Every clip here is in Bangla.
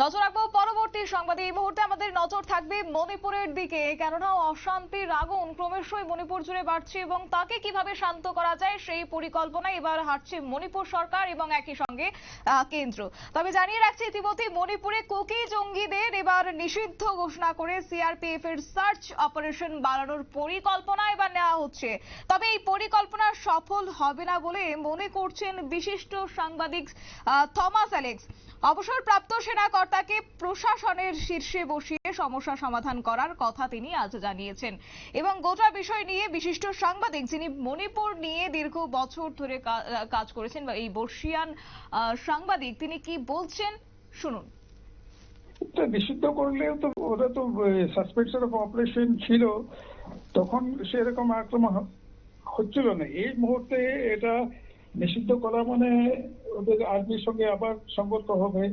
নজর রাখব পরবর্তী সংবাদে। এই মুহূর্তে আমাদের নজর থাকবে মণিপুরের দিকে। কেননা, অশান্তির আগুন ক্রমশই মণিপুর জুড়ে বাড়ছে এবং তাকে কীভাবে শান্ত করা যায় সেই পরিকল্পনায় এবার হাঁটছে মণিপুর সরকার এবং একই সঙ্গে কেন্দ্র। তবে জানিয়ে রাখছি ইতিমধ্যে মণিপুরে কুকি জঙ্গিদের এবার নিষিদ্ধ ঘোষণা করে সিআরপিএফ এর সার্চ অপারেশন বাড়ানোর পরিকল্পনা এবার নেওয়া হচ্ছে। তবে এই পরিকল্পনা সফল হবে না বলে মনে করছেন বিশিষ্ট সাংবাদিক থমাস অ্যালেক্স। অবসরপ্রাপ্ত সেনা কর্তাকে প্রশাসনের শীর্ষে বসিয়ে সমস্যা সমাধান করার কথা তিনি আজ জানিয়েছেন। এবং গোটা বিষয় নিয়ে বিশিষ্ট সাংবাদিক যিনি মণিপুর নিয়ে দীর্ঘ বছর ধরে কাজ করেছেন বা এই বর্ষিয়ান সাংবাদিক, তিনি কি বলছেন? শুনুন। নিষিদ্ধ করলেও তো ওরা তো সাসপেনশন অফ অপারেশন ছিল, তখন সেরকম আক্রমণ হচ্ছিল না। এই মুহূর্তে এটা নিষিদ্ধ করা মানে ওদের আর্মির সঙ্গে আবার সংগত হবে।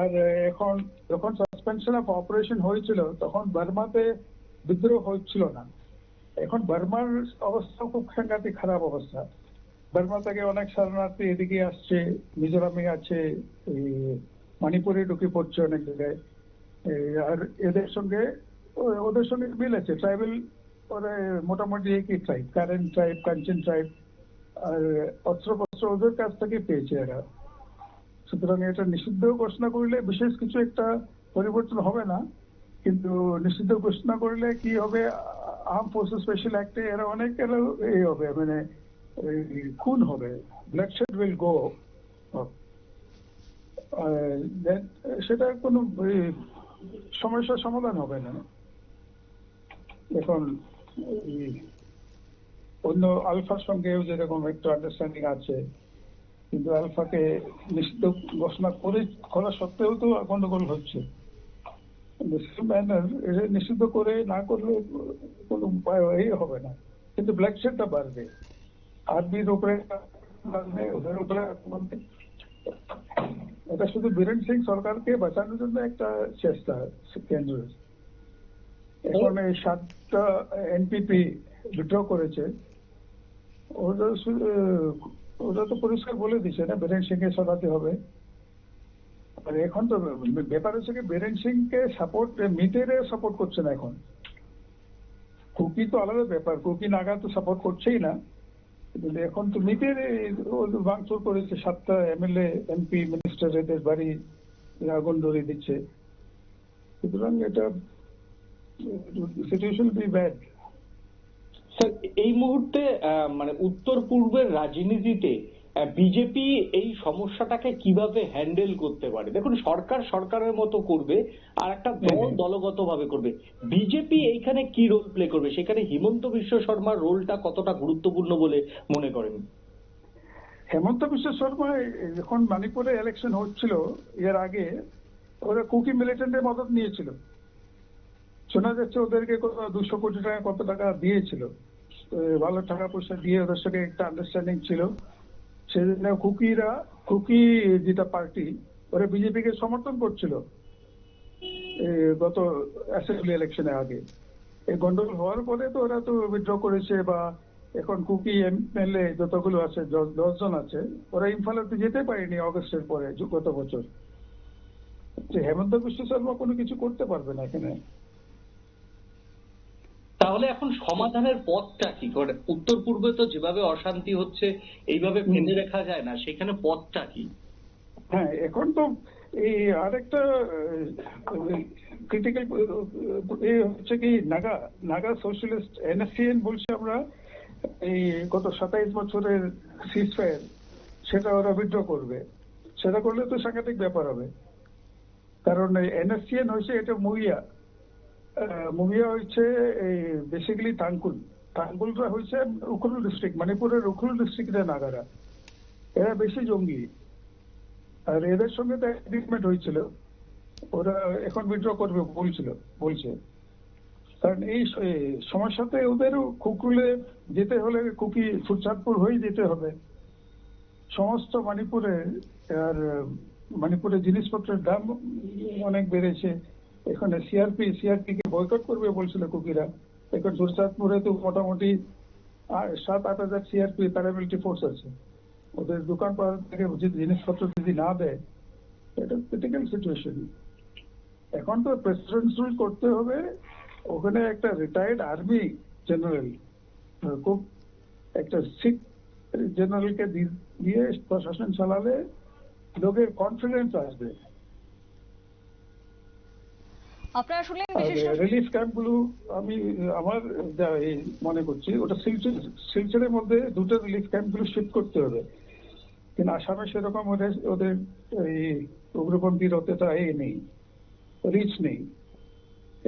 আর এখন যখন সাসপেনশন অফ অপারেশন হয়েছিল, তখন বার্মাতে বিদ্রোহ হচ্ছিল না। এখন বার্মার অবস্থা খুব সাংঘাতিক, খারাপ অবস্থা। বার্মা থেকে অনেক শরণার্থী এদিকে আসছে, মিজোরামে আছে মণিপুরে ঢুকে পড়ছে অনেক জায়গায়। আর এদের সঙ্গে ওদের সঙ্গে মিল আছে। ট্রাইবেল, ওরা মোটামুটি একই tribe current tribe Kanchan tribe আর অস্ত্রপত্র ওদের কাছ থেকে পেয়েছে এরা। সুতরাং এটা নিষিদ্ধ ঘোষণা করলে বিশেষ কিছু একটা পরিবর্তন হবে না, কিন্তু নিষিদ্ধ ঘোষণা করলে কি হবে? আর্ম ফোর্সেস স্পেশাল অ্যাক্টে এরা অনেক এরা এই হবে মানে খুন হবে ব্লাডশেড উইল গো সেটা কোনো সমস্যার সমাধান হবে না। এখন অন্য আলফার সঙ্গেও যেরকম একটু আন্ডারস্ট্যান্ডিং আছে কিন্তু আলফাকে নিষিদ্ধ ঘোষণা করে করা সত্ত্বেও তো গন্ডগোল হচ্ছে। নিষিদ্ধ করে না করলে কোনো উপায় এই হবে না। কিন্তু ব্ল্যাক শেডটা বাড়বে। আর্মির উপরে ওদের উপরে এটা শুধু বীরেন সিং সরকারকে বাঁচানোর জন্য একটা চেষ্টা কেন্দ্রের এখন এই সাতটা এনপিপি উইথড্র করেছে। ওদের ওরা তো পরিষ্কার বলে দিচ্ছে না বীরেন সিং কে সরাতে হবে। আর এখন তো ব্যাপার হচ্ছে কি সিং কে সাপোর্ট মিটেরে সাপোর্ট করছে না এখন। কুকি তো আলাদা ব্যাপার, কুকি নাগা তো সাপোর্ট করছেই না। এখন তো মিটের ভাঙচুর করেছে, সাতটা এমএলএ, এমপি, মিনিস্টার এদের বাড়ি আগুন ধরিয়ে দিচ্ছে। সুতরাং এটা সিচুয়েশন বি ব্যাড স্যার এই মুহূর্তে মানে উত্তর পূর্বের রাজনীতিতে বিজেপি এই সমস্যাটাকে কীভাবে হ্যান্ডেল করতে পারে? দেখুন সরকার সরকারের মতো করবে আর একটা দল হুম। দলগতভাবে করবে। বিজেপি এইখানে কি রোল প্লে করবে? সেখানে হিমন্ত বিশ্ব শর্মার রোলটা কতটা গুরুত্বপূর্ণ বলে মনে করেন? হেমন্ত বিশ্ব শর্মা যখন মণিপুরে ইলেকশন হচ্ছিল এর আগে ওরা কুকি মিলিটেন্টের মদত নিয়েছিল। শোনা যাচ্ছে ওদেরকে দুশো কোটি টাকা কত টাকা দিয়েছিল। ভালো টাকা পয়সা দিয়ে ওদের সঙ্গে একটা আন্ডারস্ট্যান্ডিং ছিল। সেজন্য কুকিরা কুকি যেটা পার্টি, ওরা বিজেপিকে সমর্থন করছিল। গত অ্যাসেম্বলি ইলেকশনে আগে। এই গন্ডগোল হওয়ার পরে তো ওরা তো উইথড্র করেছে বা এখন কুকি এমএলএ যতগুলো আছে, দশ জন আছে, ওরা ইম্ফালেতে যেতে পারেনি অগস্টের পরে, গত বছর। হেমন্ত বিশ্ব শর্মা কোনো কিছু করতে পারবে না এখানে। তাহলে এখন সমাধানের পথটা কি? করে উত্তর পূর্বে তো যেভাবে অশান্তি হচ্ছে এইভাবে ফেলে রাখা যায় না সেখানে পথটা কি? হ্যাঁ এখন তো এই আরেকটা ক্রিটিক্যাল হচ্ছে কি নাগা নাগা সোশ্যালিস্ট এনএসসিএন বলছে আমরা এই গত সাতাইশ বছরের সিজফায়ার সেটা ওরা উইথড্র করবে। সেটা করলে তো সাংঘাতিক ব্যাপার হবে। কারণ এনএসসিএন হয়েছে এটা মুগিয়া মুগিয়া হচ্ছে বেসিক্যালি টাঙ্কুল টাঙ্কুলটা হচ্ছে উখরুল ডিস্ট্রিক্ট মণিপুরের উখরুল ডিস্ট্রিক্টের নাগারা। এরা বেশি জঙ্গি। আর এদের সঙ্গে তো এগ্রিমেন্ট হয়েছিল। ওরা এখন উইথড্র করবে বলছিল, বলছে। কারণ এই সমস্যাতে ওদেরও কুকুলে যেতে হলে কুকি ফুরচাঁদপুর হয়ে যেতে হবে। সমস্ত মণিপুরে, আর মণিপুরে জিনিসপত্রের দাম অনেক বেড়েছে। এখানে সিআরপি সিআরপি কে বয়কট করবে বলছিল কুকিরা। এখন ফুরচাঁদপুরে তো মোটামুটি সাত, আট হাজার সিআরপি প্যারামিলিটারি ফোর্স আছে। ওদের দোকান থেকে যদি জিনিসপত্র যদি না দেয়, এটা ক্রিটিক্যাল সিচুয়েশন এখন তো প্রেসিডেন্ট রুল করতে হবে, ওখানে একটা রিটায়ার্ড আর্মি জেনারেল খুব একটা শিখ জেনারেলকে দিয়ে প্রশাসন চালালে, লোকের কনফিডেন্স আসবে। আপনারা শুনলেন বিশিষ্ট রিলিফ ক্যাম্পগুলো আমি আমার এই মনে করছি ওটা শিলচর শিলচরের মধ্যে দুটো রিলিফ ক্যাম্পগুলো শিফট করতে হবে। কিন্তু আসামে সেরকম ওদের ওদের এই উগ্রপন্থীর অতটা এ নেই রিচ নেই।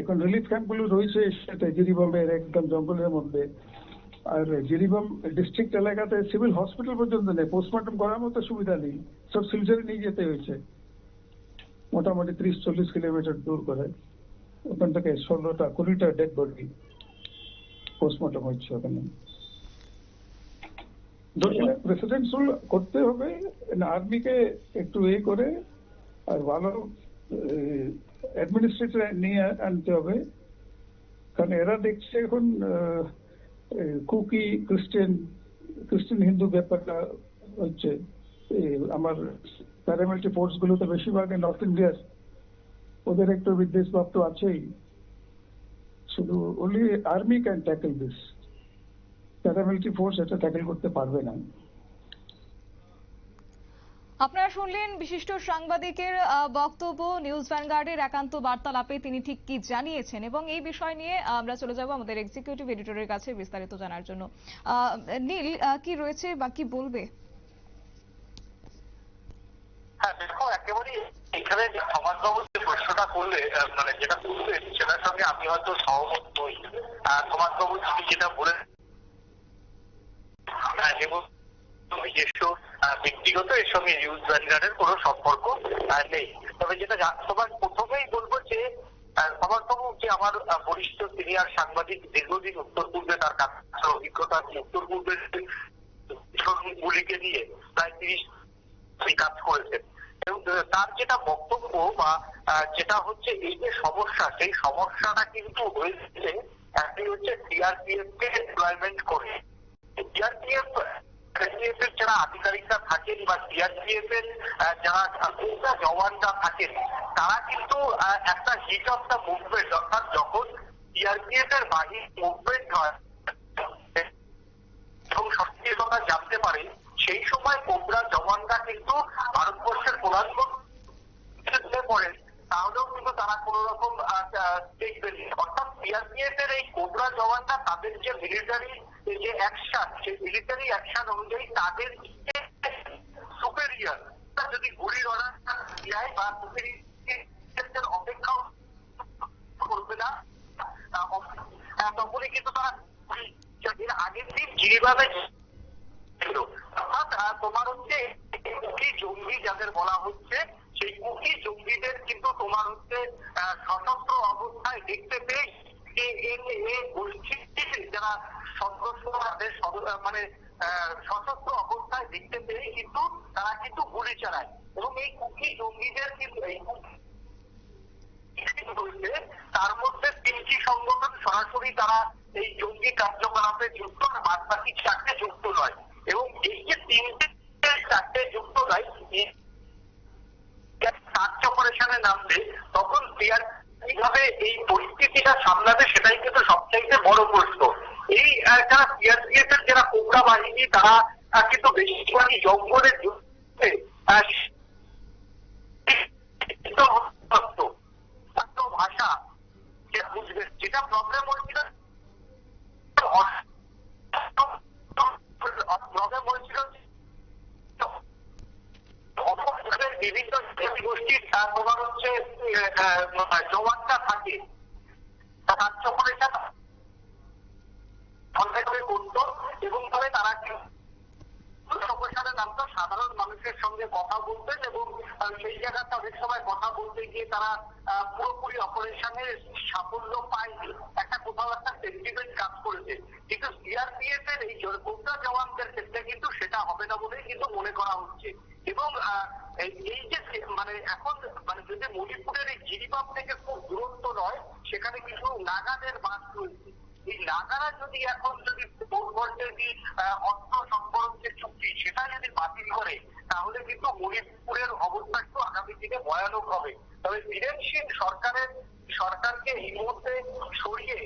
এখন রিলিফ ক্যাম্পগুলো রয়েছে সেটা জিরিবামের একদম জঙ্গলের মধ্যে। আর জিরিবাম ডিস্ট্রিক্ট এলাকাতে সিভিল হসপিটাল পর্যন্ত নেই পোস্টমর্টম করার মতো সুবিধা নেই। সব শিলচরে নিয়ে যেতে হয়েছে। মোটামুটি ত্রিশ চল্লিশ কিলোমিটার দূর করে। ওখান থেকে ষোলোটা কুড়িটা ডেড বডি পোস্টমর্টম হচ্ছে ওখানে। প্রেসিডেন্ট রুল করতে হবে আর্মিকে একটু এ করে আর ভালো অ্যাডমিনিস্ট্রেটর নিয়ে আনতে হবে। কারণ এরা দেখছে এখন কুকি, খ্রিস্টান খ্রিস্টান হিন্দু ব্যাপারটা হচ্ছে আমার প্যারামিলিটারি ফোর্স গুলোতে বেশিরভাগ নর্থ ইন্ডিয়ার ওদের একটু বিদ্বেষ ভাব তো আছেই। শুধু only army can tackle this paramilitary force এটা ট্যাকেল করতে পারবে না। আপনারা শুনলেন বিশিষ্ট সাংবাদিকের বক্তব্য। নিউজ ভ্যানগার্ডের একান্ত বার্তালাপে তিনি ঠিক কি জানিয়েছেন এবং এই বিষয় নিয়ে আমরা চলে যাব আমাদের এক্সিকিউটিভ এডিটরের কাছে বিস্তারিত জানার জন্য। আহ, নীল আহ, কি রয়েছে বা কি বলবে? হ্যাঁ দেখো একেবারেই এখানে যে প্রশ্নটা করলে মানে যেটা করলেন সেটার সঙ্গে আমি হয়তো সহমত নই। আহ, সমাজবাবু তিনি যেটা বলে নিজস্ব ব্যক্তিগত এর সঙ্গে নিউজ ভ্যানগার্ডের কোনো সম্পর্ক নেই। তবে যেটা সবার প্রথমেই বলব যে আহ, সমাজবাবু যে আমার বরিষ্ঠ সিনিয়র সাংবাদিক দীর্ঘদিন উত্তর পূর্বে তার কাছে অভিজ্ঞতা উত্তর পূর্বের গুলিকে নিয়ে প্রায় তিরিশ কাজ করেছেন। এবং তার যেটা বক্তব্য বা যেটা হচ্ছে এই যে সমস্যা, সেই সমস্যাটা কিন্তু হয়েছে, একটি হচ্ছে সিআরপিএফ কে এমপ্লয়মেন্ট করে। সিআরপিএফ সিআরপিএফ এর যারা আধিকারিকরা থাকেন বা সিআরপিএফ এর যারা জওয়ানরা থাকেন, তারা কিন্তু একটা হিট অফ দ্য মুভমেন্ট অর্থাৎ যখন সিআরপিএফ এর বাহির মুভমেন্ট হয়, এবং কথা জানতে পারে সেই সময় কোবরা জওয়ানরা কিন্তু ভারতবর্ষের প্রধানমন্ত্রী পড়েন তাহলেও কিন্তু তারা কোন রকম দেখবেন অর্থাৎ সিআরপিএফ এর এই কোবরা জওয়ানরা তাদের যে মিলিটারি যে অ্যাকশন সেই মিলিটারি অ্যাকশন অনুযায়ী তাদের সুপেরিয়ার যদি গুলির অর্ডার দেয় বা সুপেরিয়ার অপেক্ষাও করবে না আহ, তখনই কিন্তু তারা এর আগের দিন গিরিবাবে ছিল অর্থাৎ আহ, তোমার হচ্ছে জঙ্গি যাদের বলা হচ্ছে, সেই কুকি জঙ্গিদের কিন্তু তোমার হচ্ছে সশস্ত্র অবস্থায় দেখতে পেয়ে যারা সদস্য মানে সশস্ত্র অবস্থায় দেখতে পেয়ে কিন্তু তারা কিন্তু গুলি চালায়। এবং এই কুকি জঙ্গিদের কিন্তু এই তার মধ্যে তিনটি সংগঠন সরাসরি তারা এই জঙ্গি কার্যকলাপে যুক্ত, আর বাদ বাকি চারটে যুক্ত নয়। এবং এই যে তিনটে চারটে কিন্তু সবচাইতে বড় জঙ্গলের যুদ্ধে ভাষা বুঝবে। যেটা প্রবলেম হচ্ছিল প্রবলেম হচ্ছিল অপরাধের বিভিন্ন গোষ্ঠীর তোমার হচ্ছে আহ, থাকে। কার্য করে অন্যায় এবং তবে তারা সাধারণ মানুষের সঙ্গে কথা বলতেন এবং সেই জায়গাতে অনেক সময় কথা বলতে গিয়ে তারা পুরোপুরি অপারেশনে সাফল্য পায়নি একটা কোথাও একটা সেন্টিমেন্ট কাজ করেছে। কিন্তু সিআরপিএফ এর এই কোটা জওয়ানদের ক্ষেত্রে কিন্তু সেটা হবে না বলেই কিন্তু মনে করা হচ্ছে। এবং এই যে মানে এখন মানে যদি মণিপুরের এই গিরিবাম থেকে খুব দূরত্ব নয় সেখানে কিছু নাগাদের বাস রয়েছে এই নাগারা যদি এখন যদি যে আহ, অস্ত্র যে চুক্তি সেটা যদি বাতিল করে তাহলে কিন্তু মণিপুরের অবস্থা একটু আগামী দিনে ভয়ানক হবে। তবে বীরেন সিং সরকারের সরকারকে এই মুহূর্তে সরিয়ে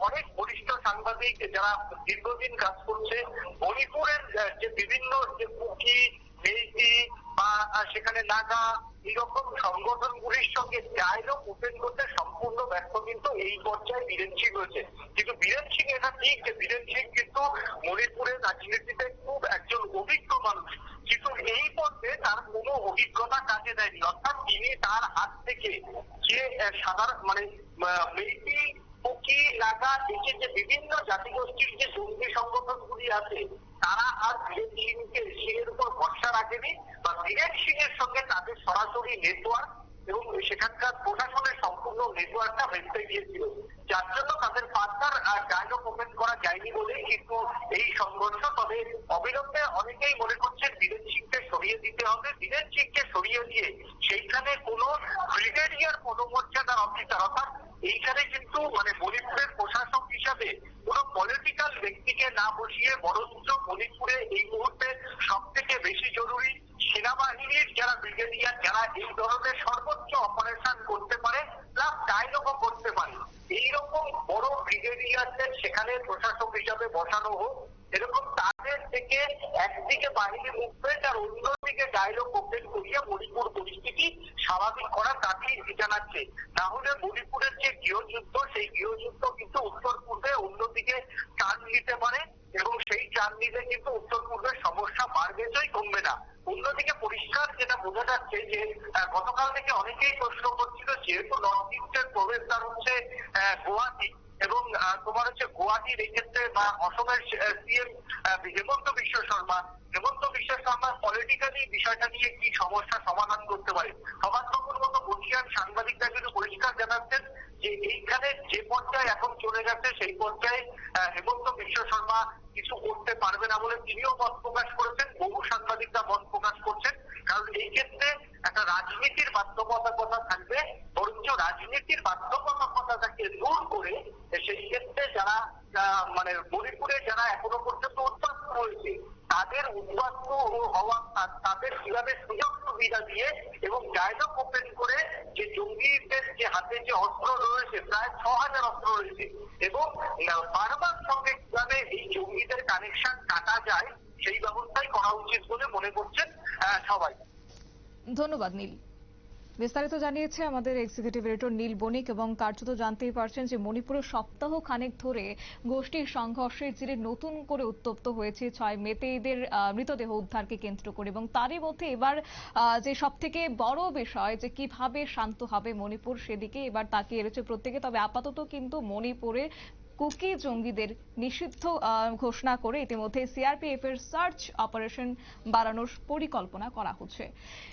অনেক বরিষ্ঠ সাংবাদিক যারা দীর্ঘদিন কাজ করছে মণিপুরের যে বিভিন্ন যে কুকি মেইতি বা সেখানে নাগা এরকম সংগঠনগুলির সঙ্গে ডায়লগ ওপেন করতে সম্পূর্ণ ব্যর্থ কিন্তু এই পর্যায়ে বীরেন সিং হয়েছে কিন্তু বীরেন সিং এটা ঠিক যে বীরেন সিং কিন্তু মণিপুরের রাজনীতিতে খুব একজন অভিজ্ঞ মানুষ। কিন্তু এই পর্যায়ে তার কোনো অভিজ্ঞতা কাজে দেয়নি। অর্থাৎ তিনি তার হাত থেকে যে সাধারণ মানে আহ, কুকি নাগা দেশের যে বিভিন্ন জাতিগোষ্ঠীর যে জঙ্গি সংগঠনগুলি আছে, তারা আর বীরেন সিংকে সিংয়ের উপর ভরসা রাখেনি বা বীরেন সিং এর সঙ্গে তাদের সরাসরি নেটওয়ার্ক এবং সেখানকার প্রশাসনের সম্পূর্ণ নেটওয়ার্কটা ভেস্তে গিয়েছিল। যার জন্য তাদের পার্টনার আর ডায়লগ ওপেন করা যায়নি বলেই কিন্তু এই সংঘর্ষ। তবে অবিলম্বে অনেকেই মনে করছেন বীরেন সিংকে সরিয়ে দিতে হবে। বীরেন সিংকে সরিয়ে দিয়ে সেইখানে কোনো ব্রিগেডিয়ার পদমর্যাদার অফিসার অর্থাৎ এইখানে কিন্তু মানে মণিপুরের প্রশাসক হিসাবে কোনো পলিটিক্যাল ব্যক্তিকে না বসিয়ে, বরঞ্চ মণিপুরে এই মুহূর্তে সব থেকে বেশি জরুরি সেনাবাহিনীর যারা ব্রিগেডিয়ার, যারা এই ধরনের সর্বোচ্চ অপারেশন করতে পারে প্লাস ডায়লগও করতে পারে। এইরকম বড় ব্রিগেডিয়ারদের সেখানে প্রশাসক হিসাবে বসানো হোক এরকম তাদের থেকে একদিকে বাহিনী মুভমেন্ট আর অন্যদিকে ডায়লগ ওপেন করিয়ে মণিপুর পরিস্থিতি স্বাভাবিক করার দাবি জানাচ্ছে না হলে মণিপুরের যে গৃহযুদ্ধ সেই গৃহযুদ্ধ কিন্তু উত্তর পূর্বে অন্যদিকে টান নিতে পারে এবং সেই টান নিতে কিন্তু উত্তর পূর্বের সমস্যা বাড়বেই কমবে না। অন্যদিকে পরিষ্কার যেটা বোঝা যাচ্ছে যে গতকাল থেকে অনেকেই প্রশ্ন করছিল যেহেতু নর্থ ইস্টের প্রবেশদ্বার হচ্ছে আহ, গুয়াহাটি এবং তোমার হচ্ছে গুয়াহাটির এই বা অসমের সিএম হেমন্ত বিশ্ব শর্মা। হেমন্ত বিশ্ব শর্মা পলিটিক্যালি বিষয়টা নিয়ে কি সমস্যা সমাধান করতে পারে? সমাজ মতো বসিয়ান সাংবাদিকরা কিন্তু পরিষ্কার জানাচ্ছেন যে এইখানে যে পর্যায়ে এখন চলে গেছে, সেই পর্যায়ে হেমন্ত বিশ্ব শর্মা কিছু করতে পারবে না বলে তিনিও মত প্রকাশ করেছেন, বহু সাংবাদিকরা মত প্রকাশ করছেন। কারণ এই ক্ষেত্রে একটা রাজনীতির বাধ্যবাধকতা থাকবে, বরঞ্চ রাজনীতির বাধ্যবাধকতাটাকে দূর করে সেই ক্ষেত্রে যারা মানে মণিপুরে যারা এখনও পর্যন্ত উত্তপ্ত রয়েছে তাদের উদ্বাস্ত হওয়া তাদের কীভাবে সুযোগ সুবিধা দিয়ে এবং ডায়লগ ওপেন করে যে জঙ্গিদের যে হাতে যে অস্ত্র রয়েছে, প্রায় ছ হাজার অস্ত্র রয়েছে এবং বারবার সঙ্গে কীভাবে এই জঙ্গিদের কানেকশন কাটা যায়, সেই ব্যবস্থাই করা উচিত বলে মনে করছেন সবাই। ধন্যবাদ, নীল। বিস্তারিত জানিয়েছে আমাদের এক্সিকিউটিভ এডিটর নীল বণিক এবং কার্যত জানতেই পারছেন যে মণিপুরে সপ্তাহ খানেক ধরে গোষ্ঠীর সংঘর্ষের জেরে নতুন করে উত্তপ্ত হয়েছে ছয় মেতেইদের মৃতদেহ উদ্ধারকে কেন্দ্র করে এবং তারই মধ্যে এবার যে সব থেকে বড় বিষয় যে কীভাবে শান্ত হবে মণিপুর সেদিকে এবার তাকিয়ে রয়েছে প্রত্যেকে। তবে আপাতত কিন্তু মণিপুরে কুকি জঙ্গিদের নিষিদ্ধ ঘোষণা করে ইতিমধ্যে সিআরপিএফ এর সার্চ অপারেশন বাড়ানোর পরিকল্পনা করা হচ্ছে।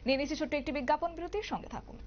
নিয়ে নিচ্ছে ছোট্ট একটি বিজ্ঞাপন বিরতির সঙ্গে থাকুন।